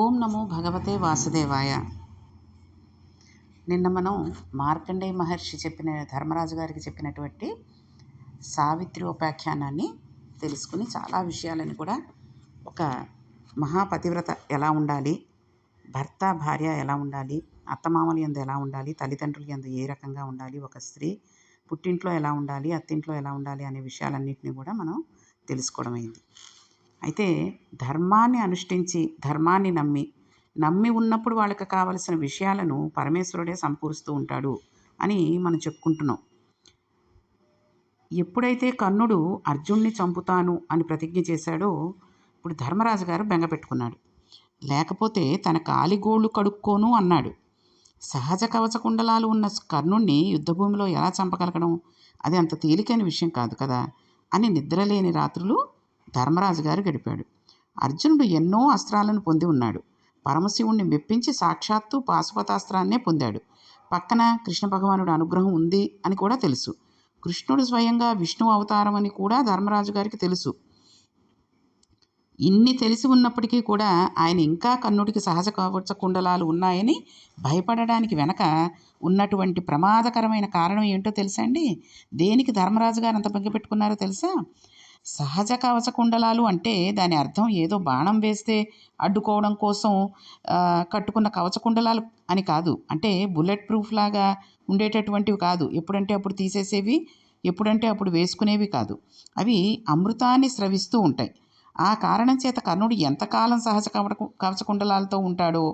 ఓం నమో భగవతే వాసుదేవాయ. నిన్న మనం మార్కండేయ మహర్షి చెప్పిన ధర్మరాజు గారికి చెప్పినటువంటి సావిత్రి ఉపాఖ్యానాన్ని తెలుసుకుని చాలా విషయాలని కూడా ఒక మహాపతివ్రత ఎలా ఉండాలి భర్త భార్య ఎలా ఉండాలి అత్తమామలు ఎందు ఎలా ఉండాలి తల్లిదండ్రులు ఎందు ఏ రకంగా ఉండాలి ఒక స్త్రీ పుట్టింట్లో ఎలా ఉండాలి అత్తింట్లో ఎలా ఉండాలి అనే విషయాలన్నింటినీ కూడా మనం తెలుసుకోవడం అయింది. అయితే ధర్మాన్ని అనుష్ఠించి ధర్మాన్ని నమ్మి నమ్మి ఉన్నప్పుడు వాళ్ళకి కావలసిన విషయాలను పరమేశ్వరుడే సమకూరుస్తూ ఉంటాడు అని మనం చెప్పుకుంటున్నాం. ఎప్పుడైతే కర్ణుడు అర్జున్ని చంపుతాను అని ప్రతిజ్ఞ చేశాడో ఇప్పుడు ధర్మరాజు గారు బెంగ పెట్టుకున్నాడు. లేకపోతే తన కాలిగోళ్ళు కడుక్కోను అన్నాడు. సహజ కవచ కుండలాలు ఉన్న కర్ణుణ్ణి యుద్ధభూమిలో ఎలా చంపగలగడం? అది అంత తేలికైన విషయం కాదు కదా అని నిద్రలేని రాత్రులు ధర్మరాజు గారు గడిపాడు. అర్జునుడు ఎన్నో అస్త్రాలను పొంది ఉన్నాడు. పరమశివుణ్ణి మెప్పించి సాక్షాత్తు పాశుపతాస్త్రాన్నే పొందాడు. పక్కన కృష్ణ భగవానుడు అనుగ్రహం ఉంది అని కూడా తెలుసు. కృష్ణుడు స్వయంగా విష్ణు అవతారం అని కూడా ధర్మరాజు గారికి తెలుసు. ఇన్ని తెలిసి ఉన్నప్పటికీ కూడా ఆయన ఇంకా కన్నుడికి సహజ కవచ కుండలాలు ఉన్నాయని భయపడడానికి వెనక ఉన్నటువంటి ప్రమాదకరమైన కారణం ఏంటో తెలుసా అండి? దేనికి ధర్మరాజు గారు అంత పెట్టుకున్నారో తెలుసా? సహజ కవచ కుండలాలు అంటే దాని అర్థం ఏదో బాణం వేస్తే అడ్డుకోవడం కోసం కట్టుకున్న కవచ కుండలాలు అని కాదు. అంటే బుల్లెట్ ప్రూఫ్ లాగా ఉండేటటువంటివి కాదు. ఎప్పుడంటే అప్పుడు తీసేసేవి ఎప్పుడంటే అప్పుడు వేసుకునేవి కాదు. అవి అమృతాన్ని స్రవిస్తూ ఉంటాయి. ఆ కారణం చేత కర్ణుడు ఎంతకాలం సహజ కవట కవచకుండలాలతో ఉంటాడో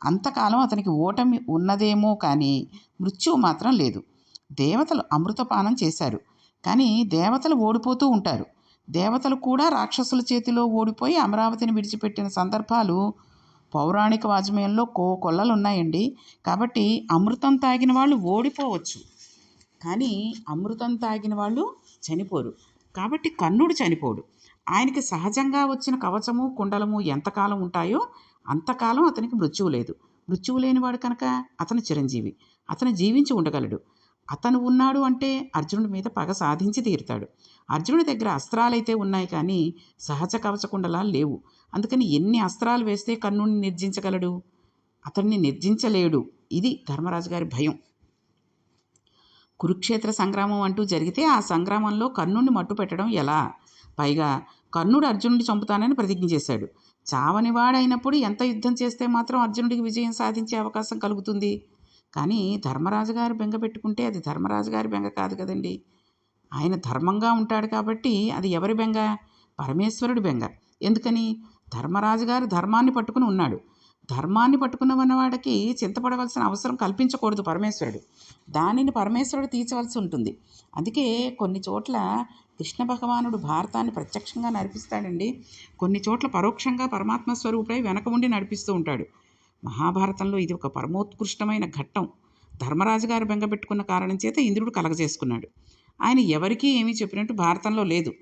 అంతకాలం అతనికి ఓటమి ఉన్నదేమో కానీ మృత్యువు మాత్రం లేదు. దేవతలు అమృతపానం చేశారు. కానీ దేవతలు ఓడిపోతూ ఉంటారు. దేవతలు కూడా రాక్షసుల చేతిలో ఓడిపోయి అమరావతిని విడిచిపెట్టిన సందర్భాలు పౌరాణిక వాజ్మయంలో కో కొల్లలు ఉన్నాయండి కాబట్టి అమృతం తాగిన వాళ్ళు ఓడిపోవచ్చు. కానీ అమృతం తాగిన వాళ్ళు చనిపోరు. కాబట్టి కర్ణుడు చనిపోడు. ఆయనకి సహజంగా వచ్చిన కవచము కుండలము ఎంతకాలం ఉంటాయో అంతకాలం అతనికి మృత్యువు లేదు. మృత్యువు లేనివాడు కనుక అతను చిరంజీవి. అతను జీవించి ఉండగలడు. అతను ఉన్నాడు అంటే అర్జునుడి మీద పగ సాధించి తీరుతాడు. అర్జునుడి దగ్గర అస్త్రాలైతే ఉన్నాయి కానీ సహజ కవచకుండలా లేవు. అందుకని ఎన్ని అస్త్రాలు వేస్తే కర్ణుడిని నిర్జించగలడు? అతన్ని నిర్జించలేడు. ఇది ధర్మరాజు గారి భయం. కురుక్షేత్ర సంగ్రామం అంటూ జరిగితే ఆ సంగ్రామంలో కర్ణుడిని మట్టు పెట్టడం ఎలా? పైగా కర్ణుడు అర్జునుడిని చంపుతానని ప్రతిజ్ఞ చేశాడు. చావనివాడైనప్పుడు ఎంత యుద్ధం చేస్తే మాత్రం అర్జునుడికి విజయం సాధించే అవకాశం కలుగుతుంది? కానీ ధర్మరాజు గారు బెంగ పెట్టుకుంటే అది ధర్మరాజు గారి బెంగ కాదు కదండి. ఆయన ధర్మంగా ఉంటాడు కాబట్టి అది ఎవరి బెంగ? పరమేశ్వరుడి బెంగ. ఎందుకని? ధర్మరాజు గారు ధర్మాన్ని పట్టుకుని ఉన్నాడు. ధర్మాన్ని పట్టుకున్న ఉన్నవాడికి చింతపడవలసిన అవసరం కల్పించకూడదు పరమేశ్వరుడు. దానిని పరమేశ్వరుడు తీర్చవలసి ఉంటుంది. అందుకే కొన్ని చోట్ల కృష్ణ భగవానుడు భారతాన్ని ప్రత్యక్షంగా నడిపిస్తాడండి. కొన్ని చోట్ల పరోక్షంగా పరమాత్మ స్వరూపై వెనక ఉండి నడిపిస్తూ ఉంటాడు. మహాభారతంలో ఇది ఒక పరమోత్కృష్టమైన ఘట్టం. ధర్మరాజు గారు బెంగపెట్టుకున్న కారణం చేత ఇంద్రుడు కలగజేసుకున్నాడు. ఆయన ఎవరికీ ఏమీ చెప్పినట్టు భారతంలో లేదు.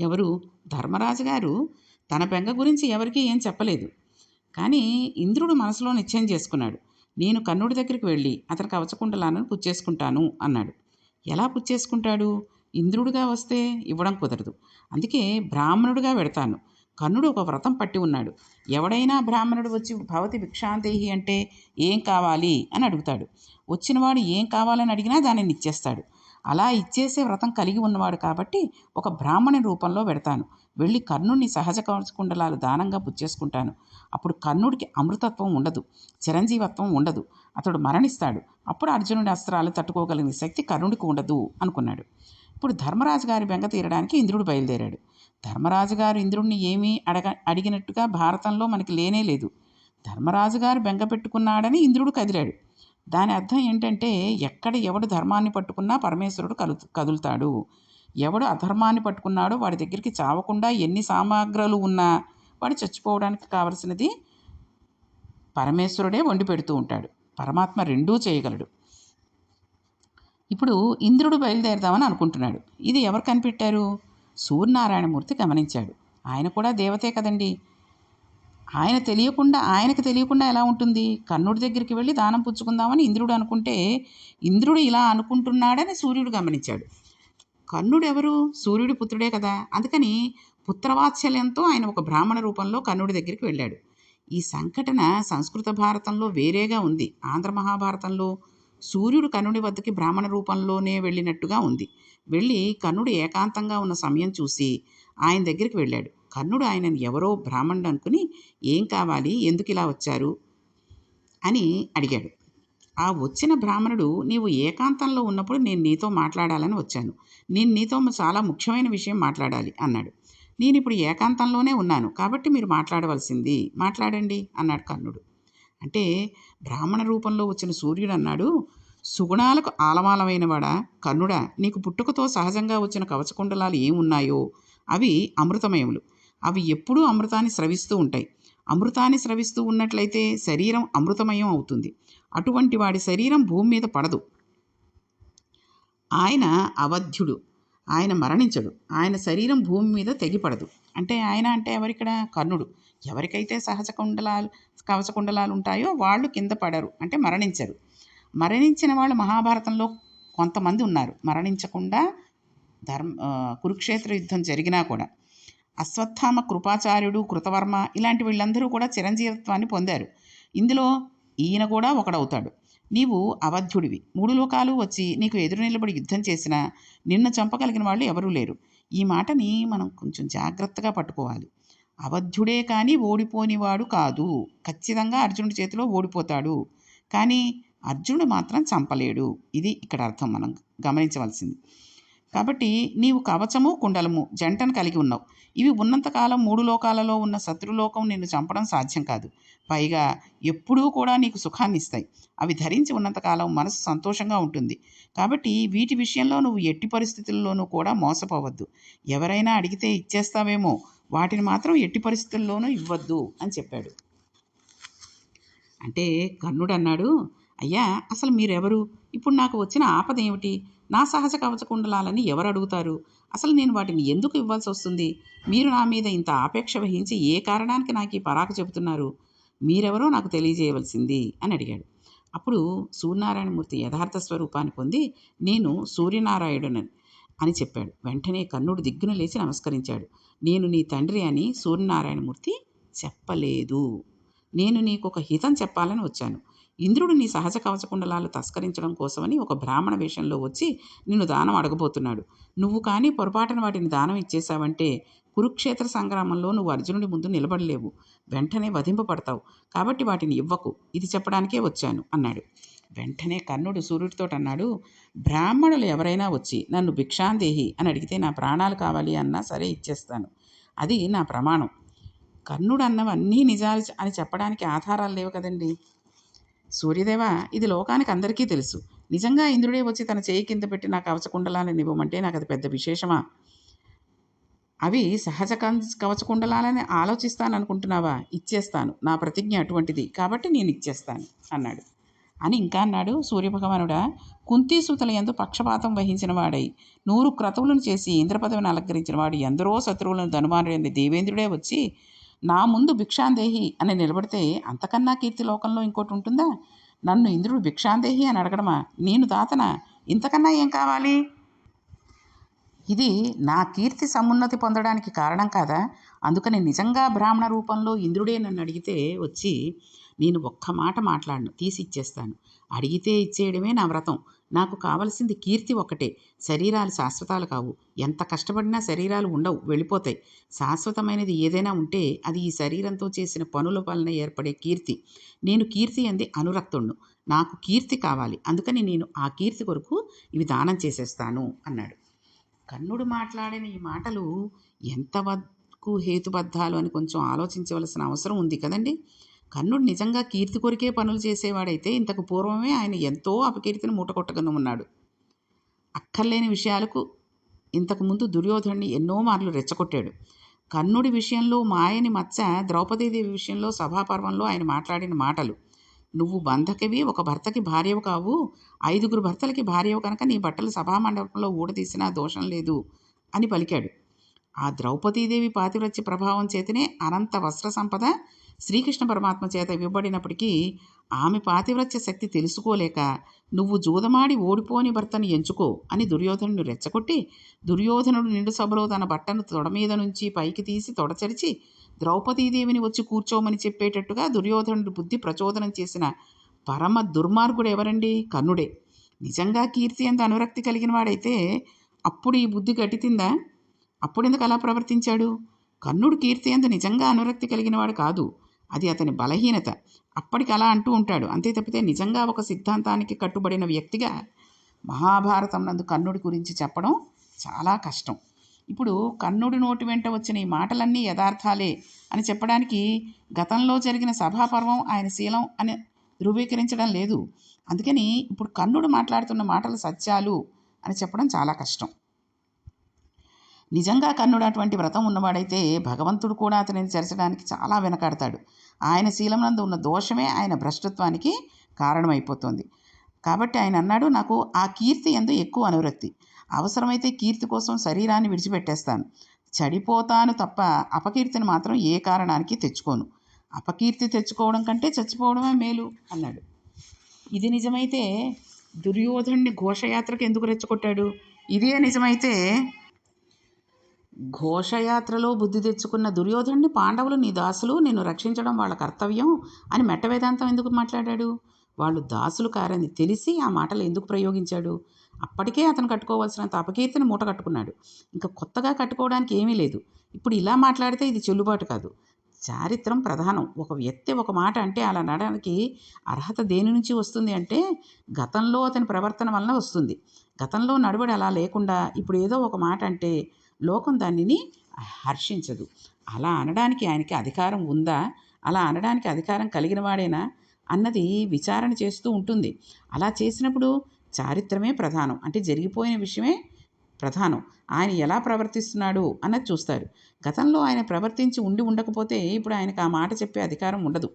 ఎవరు? ధర్మరాజు గారు తన బెంగ గురించి ఎవరికీ ఏం చెప్పలేదు. కానీ ఇంద్రుడు మనసులో నిశ్చయం చేసుకున్నాడు. నేను కన్నుడి దగ్గరికి వెళ్ళి అతనికి కవచకుండలాలను పుచ్చేసుకుంటాను అన్నాడు. ఎలా పుచ్చేసుకుంటాడు? ఇంద్రుడిగా వస్తే ఇవ్వడం కుదరదు. అందుకే బ్రాహ్మణుడిగా పెడతాను. కర్ణుడు ఒక వ్రతం పట్టి ఉన్నాడు. ఎవడైనా బ్రాహ్మణుడు వచ్చి భవతి భిక్షాంతేహి అంటే ఏం కావాలి అని అడుగుతాడు. వచ్చినవాడు ఏం కావాలని అడిగినా దానిని ఇచ్చేస్తాడు. అలా ఇచ్చేసే వ్రతం కలిగి ఉన్నవాడు కాబట్టి ఒక బ్రాహ్మణి రూపంలో పెడతాను. వెళ్ళి కర్ణుడిని సహజ కవచకుండలాలు దానంగా పుచ్చేసుకుంటాను. అప్పుడు కర్ణుడికి అమృతత్వం ఉండదు చిరంజీవత్వం ఉండదు. అతడు మరణిస్తాడు. అప్పుడు అర్జునుడి అస్త్రాలు తట్టుకోగలిగిన శక్తి కర్ణుడికి ఉండదు అనుకున్నాడు. ఇప్పుడు ధర్మరాజు గారి బెంగ తీరడానికి ఇంద్రుడు బయలుదేరాడు. ధర్మరాజు గారు ఇంద్రుడిని ఏమీ అడగ అడిగినట్టుగా భారతంలో మనకి లేనే లేదు. ధర్మరాజు గారు బెంగ పెట్టుకున్నాడని ఇంద్రుడు కదిలాడు. దాని అర్థం ఏంటంటే ఎక్కడ ఎవడు ధర్మాన్ని పట్టుకున్నా పరమేశ్వరుడు కలు కదులుతాడు. ఎవడు అధర్మాన్ని పట్టుకున్నాడో వాడి దగ్గరికి చావకుండా ఎన్ని సామాగ్రులు ఉన్నా వాడు చచ్చిపోవడానికి కావలసినది పరమేశ్వరుడే వండి పెడుతూ ఉంటాడు. పరమాత్మ రెండూ చేయగలడు. ఇప్పుడు ఇంద్రుడు బయలుదేరదామని అనుకుంటున్నాడు. ఇది ఎవరు కనిపెట్టారు? సూర్యనారాయణమూర్తి గమనించాడు. ఆయన కూడా దేవతే కదండి. ఆయన తెలియకుండా ఆయనకు తెలియకుండా ఎలా ఉంటుంది? కర్ణుడి దగ్గరికి వెళ్ళి దానం పుచ్చుకుందామని ఇంద్రుడు అనుకుంటే ఇంద్రుడు ఇలా అనుకుంటున్నాడని సూర్యుడు గమనించాడు. కర్ణుడు ఎవరు సూర్యుడి పుత్రుడే కదా. అందుకని పుత్రవాత్సల్యంతో ఆయన ఒక బ్రాహ్మణ రూపంలో కర్ణుడి దగ్గరికి వెళ్ళాడు. ఈ సంఘటన సంస్కృత భారతంలో వేరేగా ఉంది. ఆంధ్ర మహాభారతంలో సూర్యుడు కర్ణుడి వద్దకి బ్రాహ్మణ రూపంలోనే వెళ్ళినట్టుగా ఉంది. వెళ్ళి కర్ణుడు ఏకాంతంగా ఉన్న సమయం చూసి ఆయన దగ్గరికి వెళ్ళాడు. కర్ణుడు ఆయనను ఎవరో బ్రాహ్మణుడు అనుకుని ఏం కావాలి? ఎందుకు ఇలా వచ్చారు? అని అడిగాడు. ఆ వచ్చిన బ్రాహ్మణుడు నీవు ఏకాంతంలో ఉన్నప్పుడు నేను నీతో మాట్లాడాలని వచ్చాను. నేను నీతో చాలా ముఖ్యమైన విషయం మాట్లాడాలి అన్నాడు. నేను ఇప్పుడు ఏకాంతంలోనే ఉన్నాను కాబట్టి మీరు మాట్లాడవలసింది. మాట్లాడండి అన్నాడు కర్ణుడు అంటే బ్రాహ్మణ రూపంలో వచ్చిన సూర్యుడు అన్నాడు సుగుణాలకు ఆలమాలమైనవాడా? కర్ణుడా నీకు పుట్టుకతో సహజంగా వచ్చిన కవచకుండలాలు ఏమున్నాయో? అవి అమృతమయములు. అవి ఎప్పుడూ అమృతాన్ని స్రవిస్తూ ఉంటాయి. అమృతాన్ని స్రవిస్తూ ఉన్నట్లయితే శరీరం అమృతమయం అవుతుంది. అటువంటి వాడి శరీరం భూమి మీద పడదు. ఆయన అవధ్యుడు. ఆయన మరణించడు. ఆయన శరీరం భూమి మీద తెగిపడదు. అంటే ఆయన అంటే ఎవరిక్కడ? కర్ణుడు. ఎవరికైతే సహజ కుండలాలు కవచ కుండలాలు ఉంటాయో వాళ్ళు కింద పడరు అంటే మరణించరు. మరణించిన వాళ్ళు మహాభారతంలో కొంతమంది ఉన్నారు. మరణించకుండా ధర్మ కురుక్షేత్ర యుద్ధం జరిగినా కూడా. అశ్వత్థామ కృపాచార్యుడు కృతవర్మ ఇలాంటి వీళ్ళందరూ కూడా చిరంజీవత్వాన్ని పొందారు. ఇందులో ఈయన కూడా ఒకడవుతాడు. నీవు అవధ్యుడివి మూడు లోకాలు వచ్చి నీకు ఎదురు నిలబడి యుద్ధం చేసినా నిన్ను చంపగలిగిన వాళ్ళు ఎవరూ లేరు. ఈ మాటని మనం కొంచెం జాగ్రత్తగా పట్టుకోవాలి. అవధ్యుడే కానీ ఓడిపోనివాడు కాదు. ఖచ్చితంగా అర్జునుడి చేతిలో ఓడిపోతాడు. కానీ అర్జునుడు మాత్రం చంపలేడు. ఇది ఇక్కడ అర్థం. మనం గమనించవలసింది. కాబట్టి నీవు కవచము కుండలము జంటను కలిగి ఉన్నావు. ఇవి ఉన్నంతకాలం మూడు లోకాలలో ఉన్న శత్రులోకం నిన్ను చంపడం సాధ్యం కాదు. పైగా ఎప్పుడూ కూడా నీకు సుఖాన్ని ఇస్తాయి. అవి ధరించి ఉన్నంతకాలం మనసు సంతోషంగా ఉంటుంది. కాబట్టి వీటి విషయంలో నువ్వు ఎట్టి పరిస్థితుల్లోనూ కూడా మోసపోవద్దు. ఎవరైనా అడిగితే ఇచ్చేస్తావేమో? వాటిని మాత్రం ఎట్టి పరిస్థితుల్లోనూ ఇవ్వద్దు అని చెప్పాడు. అంటే కర్ణుడు అన్నాడు అయ్యా అసలు మీరెవరు? ఇప్పుడు నాకు వచ్చిన ఆపద ఏమిటి? నా సహజ కవచకుండలాలని ఎవరు అడుగుతారు? అసలు నేను వాటిని ఎందుకు ఇవ్వాల్సి వస్తుంది? మీరు నా మీద ఇంత ఆపేక్ష వహించి ఏ కారణానికి నాకు ఈ పరాకు చెబుతున్నారు? మీరెవరో నాకు తెలియజేయవలసింది అని అడిగాడు. అప్పుడు సూర్యనారాయణమూర్తి యథార్థ స్వరూపాన్ని పొంది నేను సూర్యనారాయణుడని అని చెప్పాడు. వెంటనే కర్ణుడు దిగ్గున లేచి నమస్కరించాడు. నేను నీ తండ్రి అని సూర్యనారాయణమూర్తి చెప్పలేదు. నేను నీకు ఒక హితం చెప్పాలని వచ్చాను. ఇంద్రుడు నీ సహజ కవచకుండలాలు తస్కరించడం కోసమని ఒక బ్రాహ్మణ వేషంలో వచ్చి నిన్ను దానం అడగబోతున్నాడు. నువ్వు కానీ పొరపాటున వాటిని దానం ఇచ్చేశావంటే కురుక్షేత్ర సంగ్రామంలో నువ్వు అర్జునుడి ముందు నిలబడలేవు. వెంటనే వధింపబడతావు. కాబట్టి వాటిని ఇవ్వకు. ఇది చెప్పడానికే వచ్చాను అన్నాడు. వెంటనే కర్ణుడు సూర్యుడితో అన్నాడు బ్రాహ్మణులు ఎవరైనా వచ్చి నన్ను భిక్షాందేహి అని అడిగితే నా ప్రాణాలు కావాలి అన్నా సరే ఇచ్చేస్తాను. అది నా ప్రమాణం. కర్ణుడు అన్నవన్నీ నిజాలు అని చెప్పడానికి ఆధారాలు లేవు కదండి. సూర్యదేవ ఇది లోకానికి అందరికీ తెలుసు. నిజంగా ఇంద్రుడే వచ్చి తన చేయి కింద పెట్టి నాకు కవచకుండలాలని ఇవ్వమంటే నాకు అది పెద్ద విశేషమా? అవి సహజ కవచకుండలాలని ఆలోచిస్తాను అనుకుంటున్నావా ఇచ్చేస్తాను. నా ప్రతిజ్ఞ అటువంటిది. కాబట్టి నేను ఇచ్చేస్తాను అన్నాడు. అని ఇంకా అన్నాడు సూర్యభగవానుడా. కుంతీసూతల ఎందు పక్షపాతం వహించిన వాడై నూరు క్రతువులను చేసి ఇంద్రపదవిని అలంకరించిన వాడు ఎందరో శత్రువులను ధనుమానుడైన దేవేంద్రుడే వచ్చి నా ముందు భిక్షాందేహి అని నిలబడితే అంతకన్నా కీర్తి లోకంలో ఇంకోటి ఉంటుందా? నన్ను ఇంద్రుడు భిక్షాందేహి అని అడగడమా? నేను దాతనా? ఇంతకన్నా ఏం కావాలి? ఇది నా కీర్తి సమున్నతి పొందడానికి కారణం కాదా? అందుకని నిజంగా బ్రాహ్మణ రూపంలో ఇంద్రుడే నన్ను అడిగితే వచ్చి నేను ఒక్క మాట మాట్లాడను తీసి ఇచ్చేస్తాను. అడిగితే ఇచ్చేయడమే నా వ్రతం. నాకు కావలసింది కీర్తి ఒక్కటే. శరీరాలు శాశ్వతాలు కావు. ఎంత కష్టపడినా శరీరాలు ఉండవు వెళ్ళిపోతాయి. శాశ్వతమైనది ఏదైనా ఉంటే అది ఈ శరీరంతో చేసిన పనుల వలన ఏర్పడే కీర్తి. నేను కీర్తి అంది అనురక్తుణ్ణు. నాకు కీర్తి కావాలి. అందుకని నేను ఆ కీర్తి కొరకు ఇవి దానం చేసేస్తాను అన్నాడు. కన్నుడు మాట్లాడిన ఈ మాటలు ఎంతవరకు హేతుబద్ధాలు అని కొంచెం ఆలోచించవలసిన అవసరం ఉంది కదండి? కర్ణుడు నిజంగా కీర్తి కొరికే పనులు చేసేవాడైతే ఇంతకు పూర్వమే ఆయన ఎంతో అపకీర్తిని మూటకొట్టగను ఉన్నాడు అక్కర్లేని విషయాలకు ఇంతకుముందు దుర్యోధనుడిని ఎన్నో మార్లు రెచ్చగొట్టాడు. కర్ణుడి విషయంలో మాయని మచ్చ ద్రౌపదీదేవి విషయంలో సభాపర్వంలో ఆయన మాట్లాడిన మాటలు నువ్వు బంధకివి ఒక భర్తకి భార్యవు కావు. ఐదుగురు భర్తలకి భార్యవు కనుక నీ బట్టలు సభామండపంలో ఊడదీసినా దోషం లేదు అని పలికాడు. ఆ ద్రౌపదీదేవి పాతివ్రత్య ప్రభావం చేతనే అనంత వస్త్ర సంపద శ్రీకృష్ణ పరమాత్మ చేత ఇవ్వబడినప్పటికీ ఆమె పాతివ్రత్య శక్తి తెలుసుకోలేక నువ్వు జూదమాడి ఓడిపోని భర్తను ఎంచుకో అని దుర్యోధనుడు రెచ్చగొట్టి దుర్యోధనుడు నిండు సభలో తన బట్టను తొడ మీద నుంచి పైకి తీసి తొడచరిచి ద్రౌపదీదేవిని వచ్చి కూర్చోమని చెప్పేటట్టుగా దుర్యోధనుడు బుద్ధి ప్రచోదనం చేసిన పరమ దుర్మార్గుడు ఎవరండి? కర్ణుడే. నిజంగా కీర్తి అంత అనురక్తి కలిగిన వాడైతే అప్పుడు ఈ బుద్ధి గట్టితిందా? అప్పుడెందుకు అలా ప్రవర్తించాడు? కర్ణుడు కీర్తి అంత నిజంగా అనురక్తి కలిగిన వాడు కాదు. అది అతని బలహీనత. అప్పటికి అలా అంటూ ఉంటాడు. అంతే తప్పితే నిజంగా ఒక సిద్ధాంతానికి కట్టుబడిన వ్యక్తిగా మహాభారతం నందు కర్ణుడి గురించి చెప్పడం చాలా కష్టం. ఇప్పుడు కర్ణుడి నోటి వెంట వచ్చిన ఈ మాటలన్నీ యథార్థాలే అని చెప్పడానికి గతంలో జరిగిన సభాపర్వం ఆయన శీలం అని ధృవీకరించడం లేదు. అందుకని ఇప్పుడు కర్ణుడు మాట్లాడుతున్న మాటలు సత్యాలు అని చెప్పడం చాలా కష్టం. నిజంగా కర్ణుడు అటువంటి వ్రతం ఉన్నవాడైతే భగవంతుడు కూడా అతనిని చేర్చడానికి చాలా వెనకాడతాడు. ఆయన శీలమునందు ఉన్న దోషమే ఆయన భ్రష్టత్వానికి కారణమైపోతుంది. కాబట్టి ఆయన అన్నాడు నాకు ఆ కీర్తి ఎందు ఎక్కువ అనురక్తి. అవసరమైతే కీర్తి కోసం శరీరాన్ని విడిచిపెట్టేస్తాను. చెడిపోతాను తప్ప అపకీర్తిని మాత్రం ఏ కారణానికి తెచ్చుకోను. అపకీర్తి తెచ్చుకోవడం కంటే చచ్చిపోవడమే మేలు అన్నాడు. ఇది నిజమైతే దుర్యోధనుడిని ఘోషయాత్రకు ఎందుకు రెచ్చగొట్టాడు? ఇదే నిజమైతే ఘోషయాత్రలో బుద్ధి తెచ్చుకున్న దుర్యోధనుడిని పాండవులు నీ దాసులు నిన్ను రక్షించడం వాళ్ళ కర్తవ్యం అని మెట్ట వేదాంతం ఎందుకు మాట్లాడాడు? వాళ్ళు దాసులు కారని తెలిసి ఆ మాటలు ఎందుకు ప్రయోగించాడు? అప్పటికే అతను కట్టుకోవాల్సినంత అపకీర్తిని మూట కట్టుకున్నాడు. ఇంకా కొత్తగా కట్టుకోవడానికి ఏమీ లేదు. ఇప్పుడు ఇలా మాట్లాడితే ఇది చెల్లుబాటు కాదు. చారిత్రం ప్రధానం. ఒక వ్యక్తి ఒక మాట అంటే అలా నడడానికి అర్హత దేని నుంచి వస్తుంది అంటే గతంలో అతని ప్రవర్తన వలన వస్తుంది. గతంలో నడువడి అలా లేకుండా ఇప్పుడు ఏదో ఒక మాట అంటే లోకం దానిని హర్షించదు. అలా అనడానికి ఆయనకి అధికారం ఉందా? అలా అనడానికి అధికారం కలిగిన వాడేనా? అన్నది విచారణ చేస్తూ ఉంటుంది. అలా చేసినప్పుడు చారిత్రమే ప్రధానం. అంటే జరిగిపోయిన విషయమే ప్రధానం. ఆయన ఎలా ప్రవర్తిస్తున్నాడు అన్నది చూస్తారు. గతంలో ఆయన ప్రవర్తించి ఉండి ఉండకపోతే ఇప్పుడు ఆయనకు ఆ మాట చెప్పే అధికారం ఉండదు.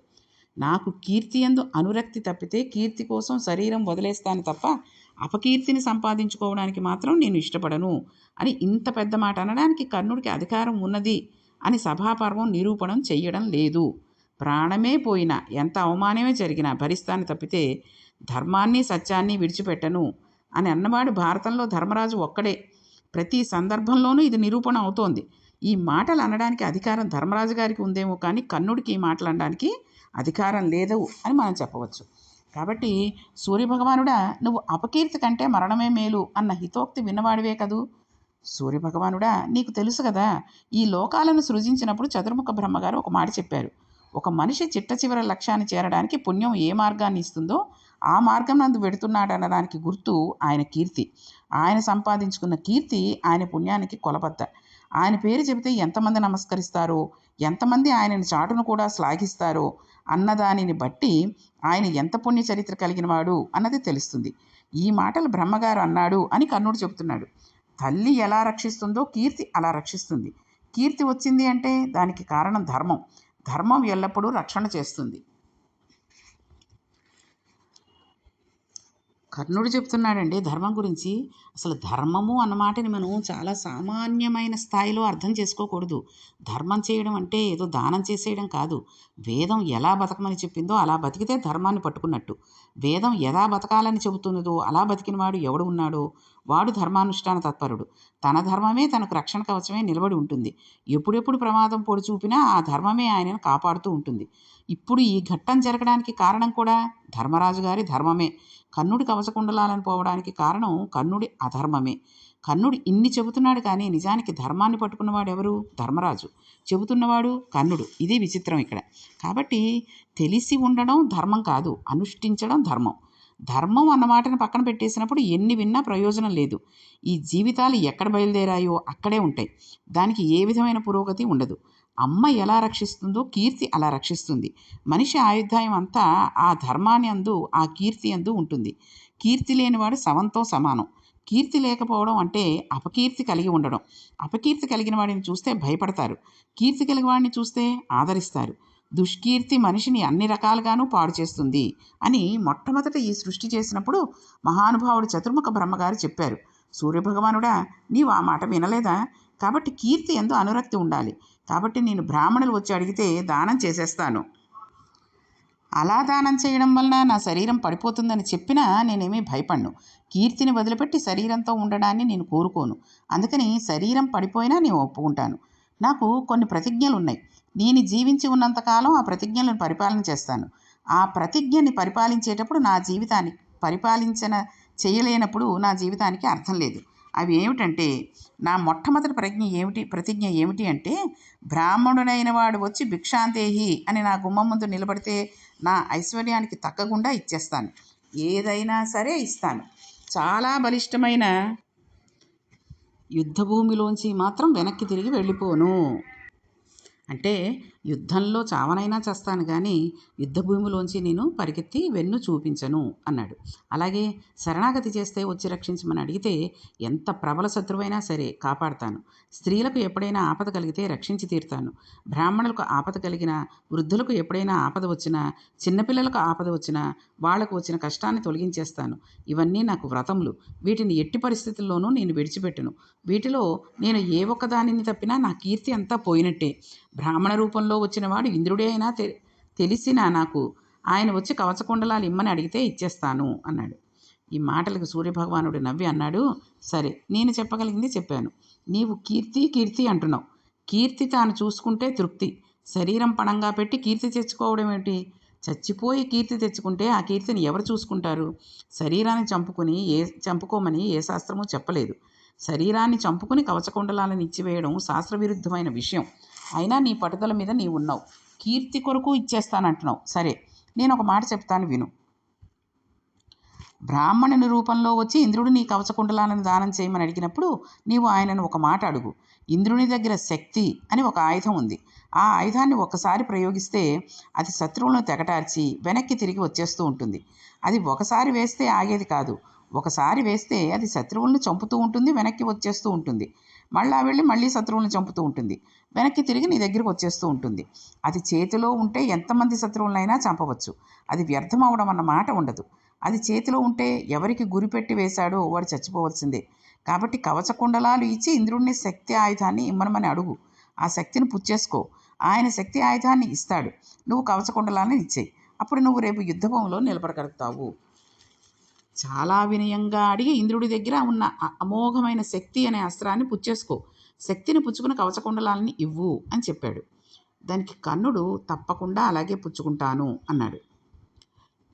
నాకు కీర్తి ఎందు అనురక్తి తప్పితే కీర్తి కోసం శరీరం వదిలేస్తాను తప్ప అపకీర్తిని సంపాదించుకోవడానికి మాత్రం నేను ఇష్టపడను అని ఇంత పెద్ద మాట అనడానికి కర్ణుడికి అధికారం ఉన్నది అని సభాపర్వం నిరూపణం చెయ్యడం లేదు. ప్రాణమే పోయినా ఎంత అవమానమే జరిగినా భరిస్తాను తప్పితే ధర్మాన్ని సత్యాన్ని విడిచిపెట్టను అని అన్నవాడు భారతంలో ధర్మరాజు ఒక్కడే. ప్రతి సందర్భంలోనూ ఇది నిరూపణ అవుతోంది. ఈ మాటలు అనడానికి అధికారం ధర్మరాజు గారికి ఉందేమో కానీ కన్నుడికి ఈ మాటలు అనడానికి అధికారం లేదు అని మనం చెప్పవచ్చు. కాబట్టి సూర్యభగవానుడా నువ్వు అపకీర్తి కంటే మరణమే మేలు అన్న హితోక్తి విన్నవాడివే కదూ? సూర్యభగవానుడా నీకు తెలుసు కదా ఈ లోకాలను సృజించినప్పుడు చతుర్ముఖ బ్రహ్మగారు ఒక మాట చెప్పారు. ఒక మనిషి చిట్ట చివర లక్ష్యాన్ని చేరడానికి పుణ్యం ఏ మార్గాన్ని ఇస్తుందో ఆ మార్గం నందు వెడుతున్నాడనడానికి గుర్తు ఆయన కీర్తి. ఆయన సంపాదించుకున్న కీర్తి ఆయన పుణ్యానికి కొలబద్ద. ఆయన పేరు చెబితే ఎంతమంది నమస్కరిస్తారో ఎంతమంది ఆయనని చాటును కూడా శ్లాఘిస్తారో అన్నదానిని బట్టి ఆయన ఎంత పుణ్య చరిత్ర కలిగిన వాడు అన్నది తెలుస్తుంది. ఈ మాటలు బ్రహ్మగారు అన్నాడు అని కర్ణుడు చెబుతున్నాడు. తల్లి ఎలా రక్షిస్తుందో కీర్తి అలా రక్షిస్తుంది. కీర్తి వచ్చింది అంటే దానికి కారణం ధర్మం. ధర్మం ఎల్లప్పుడూ రక్షణ చేస్తుంది. కర్ణుడు చెప్తున్నాడండి ధర్మం గురించి. అసలు ధర్మము అన్నమాటని మనం చాలా సామాన్యమైన స్థాయిలో అర్థం చేసుకోకూడదు. ధర్మం చేయడం అంటే ఏదో దానం చేసేయడం కాదు. వేదం ఎలా బతకమని చెప్పిందో అలా బతికితే ధర్మాన్ని పట్టుకున్నట్టు. వేదం ఎలా బతకాలని చెబుతున్నదో అలా బతికినవాడు ఎవడు ఉన్నాడో? వాడు ధర్మానుష్ఠాన తత్పరుడు. తన ధర్మమే తనకు రక్షణ కవచమే నిలబడి ఉంటుంది. ఎప్పుడెప్పుడు ప్రమాదం పొడి చూపినా ఆ ధర్మమే ఆయనను కాపాడుతూ ఉంటుంది. ఇప్పుడు ఈ ఘట్టం జరగడానికి కారణం కూడా ధర్మరాజు గారి ధర్మమే. కర్ణుడి కవచకుండలాలను పోవడానికి కారణం కర్ణుడి అధర్మమే. కర్ణుడు ఇన్ని చెబుతున్నాడు కానీ నిజానికి ధర్మాన్ని పట్టుకున్నవాడు ఎవరు? ధర్మరాజు. చెబుతున్నవాడు కర్ణుడు ఇది విచిత్రం ఇక్కడ. కాబట్టి తెలిసి ఉండడం ధర్మం కాదు అనుష్ఠించడం ధర్మం. ధర్మం అన్న మాటను పక్కన పెట్టేసినప్పుడు ఎన్ని విన్నా ప్రయోజనం లేదు. ఈ జీవితాలు ఎక్కడ బయలుదేరాయో అక్కడే ఉంటాయి. దానికి ఏ విధమైన పురోగతి ఉండదు. అమ్మ ఎలా రక్షిస్తుందో కీర్తి అలా రక్షిస్తుంది. మనిషి ఆయుధాయం అంతా ఆ ధర్మాన్ని అందు ఆ కీర్తి అందు ఉంటుంది. కీర్తి లేనివాడు శవంతో సమానం. కీర్తి లేకపోవడం అంటే అపకీర్తి కలిగి ఉండడం. అపకీర్తి కలిగిన వాడిని చూస్తే భయపడతారు. కీర్తి కలిగిన వాడిని చూస్తే ఆదరిస్తారు. దుష్కీర్తి మనిషిని అన్ని రకాలుగానూ పాడు చేస్తుంది అని మొట్టమొదట ఈ సృష్టి చేసినప్పుడు మహానుభావుడు చతుర్ముఖ బ్రహ్మగారు చెప్పారు. సూర్యభగవానుడా నీవు ఆ మాట వినలేదా? కాబట్టి కీర్తి ఎందు అనురక్తి ఉండాలి. కాబట్టి నేను బ్రాహ్మణులు వచ్చి అడిగితే దానం చేసేస్తాను. అలా దానం చేయడం వలన నా శరీరం పడిపోతుందని చెప్పినా నేనేమీ భయపడను. కీర్తిని వదిలిపెట్టి శరీరంతో ఉండడాన్ని నేను కోరుకోను. అందుకని శరీరం పడిపోయినా నేను ఒప్పుకుంటాను. నాకు కొన్ని ప్రతిజ్ఞలు ఉన్నాయి. నేను జీవించి ఉన్నంతకాలం ఆ ప్రతిజ్ఞలను పరిపాలన చేస్తాను. ఆ ప్రతిజ్ఞని పరిపాలించేటప్పుడు నా జీవితాన్ని పరిపాలించిన చేయలేనప్పుడు నా జీవితానికి అర్థం లేదు. అవి ఏమిటంటే నా మొట్టమొదటి ప్రజ్ఞ ఏమిటి ప్రతిజ్ఞ ఏమిటి అంటే బ్రాహ్మణుడైన వాడు వచ్చి భిక్షాంతేహి అని నా గుమ్మం ముందు నిలబడితే నా ఐశ్వర్యానికి తగ్గకుండా ఇచ్చేస్తాను. ఏదైనా సరే ఇస్తాను. చాలా బలిష్టమైన యుద్ధభూమిలోంచి మాత్రం వెనక్కి తిరిగి వెళ్ళిపోను. అంటే యుద్ధంలో చావనైనా చేస్తాను కానీ యుద్ధభూమిలోంచి నేను పరిగెత్తి వెన్ను చూపించను అన్నాడు. అలాగే శరణాగతి చేస్తే వచ్చి రక్షించమని అడిగితే ఎంత ప్రబల శత్రువైనా సరే కాపాడతాను. స్త్రీలకు ఎప్పుడైనా ఆపద కలిగితే రక్షించి తీరుతాను. బ్రాహ్మణులకు ఆపద కలిగిన వృద్ధులకు ఎప్పుడైనా ఆపద వచ్చినా చిన్నపిల్లలకు ఆపద వచ్చినా వాళ్ళకు వచ్చిన కష్టాన్ని తొలగించేస్తాను. ఇవన్నీ నాకు వ్రతములు. వీటిని ఎట్టి పరిస్థితుల్లోనూ నేను విడిచిపెట్టను. వీటిలో నేను ఏ ఒక్క దానిని తప్పినా నా కీర్తి అంతా పోయినట్టే. బ్రాహ్మణ రూపంలో రూపంలో వచ్చినవాడు ఇంద్రుడే అయినా తె తెలిసినా నాకు ఆయన వచ్చి కవచకుండలాలు ఇమ్మని అడిగితే ఇచ్చేస్తాను అన్నాడు. ఈ మాటలకు సూర్యభగవానుడు నవ్వి అన్నాడు సరే నేను చెప్పగలిగింది చెప్పాను. నీవు కీర్తి కీర్తి అంటున్నావు. కీర్తి తాను చూసుకుంటే తృప్తి. శరీరం పణంగా పెట్టి కీర్తి తెచ్చుకోవడం ఏమిటి? చచ్చిపోయి కీర్తి తెచ్చుకుంటే ఆ కీర్తిని ఎవరు చూసుకుంటారు? శరీరాన్ని చంపుకొని ఏ చంపుకోమని ఏ శాస్త్రము చెప్పలేదు. శరీరాన్ని చంపుకుని కవచకుండలాలను ఇచ్చివేయడం శాస్త్రవిరుద్ధమైన విషయం. అయినా నీ పట్టుదల మీద నీవు ఉన్నావు. కీర్తి కొరకు ఇచ్చేస్తానంటున్నావు. సరే నేను ఒక మాట చెప్తాను విను. బ్రాహ్మణుని రూపంలో వచ్చి ఇంద్రుడు నీ కవచకుండలాలను దానం చేయమని అడిగినప్పుడు నీవు ఆయనను ఒక మాట అడుగు. ఇంద్రుని దగ్గర శక్తి అని ఒక ఆయుధం ఉంది. ఆ ఆయుధాన్ని ఒకసారి ప్రయోగిస్తే అది శత్రువులను తెగటార్చి వెనక్కి తిరిగి వచ్చేస్తూ ఉంటుంది. అది ఒకసారి వేస్తే ఆగేది కాదు. ఒకసారి వేస్తే అది శత్రువులను చంపుతూ ఉంటుంది వెనక్కి వచ్చేస్తూ ఉంటుంది. మళ్ళా వెళ్ళి మళ్ళీ శత్రువులను చంపుతూ ఉంటుంది. వెనక్కి తిరిగి నీ దగ్గరికి వచ్చేస్తూ ఉంటుంది. అది చేతిలో ఉంటే ఎంతమంది శత్రువులనైనా చంపవచ్చు. అది వ్యర్థం అవడం అన్న మాట ఉండదు. అది చేతిలో ఉంటే ఎవరికి గురిపెట్టి వేశాడో వాడు చచ్చిపోవలసిందే. కాబట్టి కవచకుండలాలు ఇచ్చి ఇంద్రుడిని శక్తి ఆయుధాన్ని ఇమ్మనమని అడుగు. ఆ శక్తిని పుచ్చేసుకో ఆయన శక్తి ఆయుధాన్ని ఇస్తాడు. నువ్వు కవచకుండలాన్ని ఇచ్చేయి. అప్పుడు నువ్వు రేపు యుద్ధభూమిలో నిలబడగలుగుతావు. చాలా వినయంగా అడిగి ఇంద్రుడి దగ్గర ఉన్న అమోఘమైన శక్తి అనే అస్త్రాన్ని పుచ్చేసుకో శక్తిని పుచ్చుకున్న కవచకుండలాలని ఇవ్వు అని చెప్పాడు. దానికి కన్నుడు తప్పకుండా అలాగే పుచ్చుకుంటాను అన్నాడు.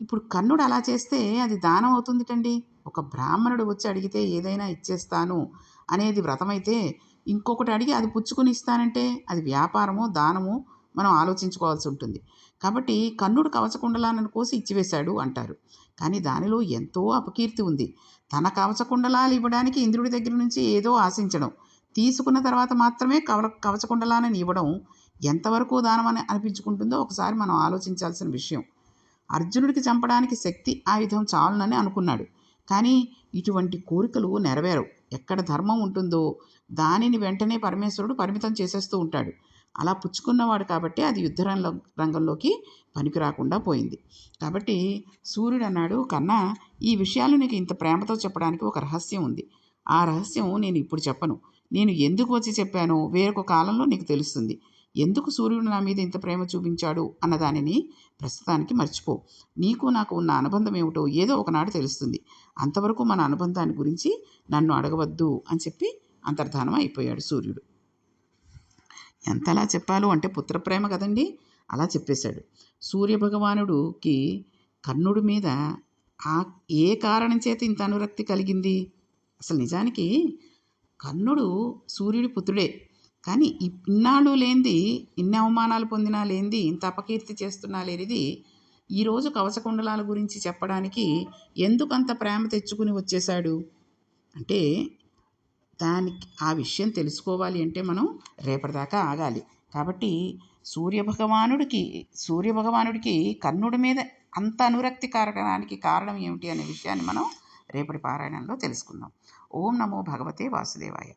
ఇప్పుడు కన్నుడు అలా చేస్తే అది దానం అవుతుందిటండి. ఒక బ్రాహ్మణుడు వచ్చి అడిగితే ఏదైనా ఇచ్చేస్తాను అనేది వ్రతమైతే ఇంకొకటి అడిగి అది పుచ్చుకుని ఇస్తానంటే అది వ్యాపారమో దానమో మనం ఆలోచించుకోవాల్సి ఉంటుంది. కాబట్టి కన్నుడు కవచకుండలాలను కోసి ఇచ్చివేశాడు అంటారు. కానీ దానిలో ఎంతో అపకీర్తి ఉంది. తన కవచకుండలాలు ఇవ్వడానికి ఇంద్రుడి దగ్గర నుంచి ఏదో ఆశించడం తీసుకున్న తర్వాత మాత్రమే కవ కవచకుండలాలను ఇవ్వడం ఎంతవరకు దానమని అనిపించుకుంటుందో ఒకసారి మనం ఆలోచించాల్సిన విషయం. అర్జునుడికి చంపడానికి శక్తి ఆయుధం చాలునని అనుకున్నాడు. కానీ ఇటువంటి కోరికలు నెరవేరవు. ఎక్కడ ధర్మం ఉంటుందో దానిని వెంటనే పరమేశ్వరుడు పరిమితం చేసేస్తూ ఉంటాడు. అలా పుచ్చుకున్నవాడు కాబట్టి అది యుద్ధ రంగంలోకి పనికి రాకుండా పోయింది. కాబట్టి సూర్యుడు అన్నాడు కన్నా ఈ విషయాలు నీకు ఇంత ప్రేమతో చెప్పడానికి ఒక రహస్యం ఉంది. ఆ రహస్యం నేను ఇప్పుడు చెప్పను. నేను ఎందుకు వచ్చి చెప్పానో వేరొక కాలంలో నీకు తెలుస్తుంది. ఎందుకు సూర్యుడు నా మీద ఇంత ప్రేమ చూపించాడు అన్న దానిని ప్రస్తుతానికి మర్చిపో. నీకు నాకు ఉన్న అనుబంధం ఏమిటో ఏదో ఒకనాడు తెలుస్తుంది. అంతవరకు మన అనుబంధాన్ని గురించి నన్ను అడగవద్దు అని చెప్పి అంతర్ధానం అయిపోయాడు సూర్యుడు. ఎంతలా చెప్పాలో అంటే పుత్రప్రేమ కదండి. అలా చెప్పేశాడు. సూర్యభగవానుడికి కర్ణుడి మీద ఆ ఏ కారణం చేత ఇంత అనురక్తి కలిగింది? అసలు నిజానికి కర్ణుడు సూర్యుడి పుత్రుడే. కానీ ఇన్నాళ్ళు లేనిది ఇన్ని అవమానాలు పొందినా లేనిది ఇంత అపకీర్తి చేస్తున్నా లేనిది ఈరోజు కవచకుండలాల గురించి చెప్పడానికి ఎందుకంత ప్రేమ తెచ్చుకుని వచ్చేశాడు? అంటే దానికి ఆ విషయం తెలుసుకోవాలి అంటే మనం రేపటిదాకా ఆగాలి. కాబట్టి సూర్యభగవానుడికి సూర్యభగవానుడికి కర్ణుడి మీద అంత అనురక్తి కారణానికి కారణం ఏమిటి అనే విషయాన్ని మనం రేపటి పారాయణంలో తెలుసుకుందాం. ఓం నమో భగవతే వాసుదేవాయ.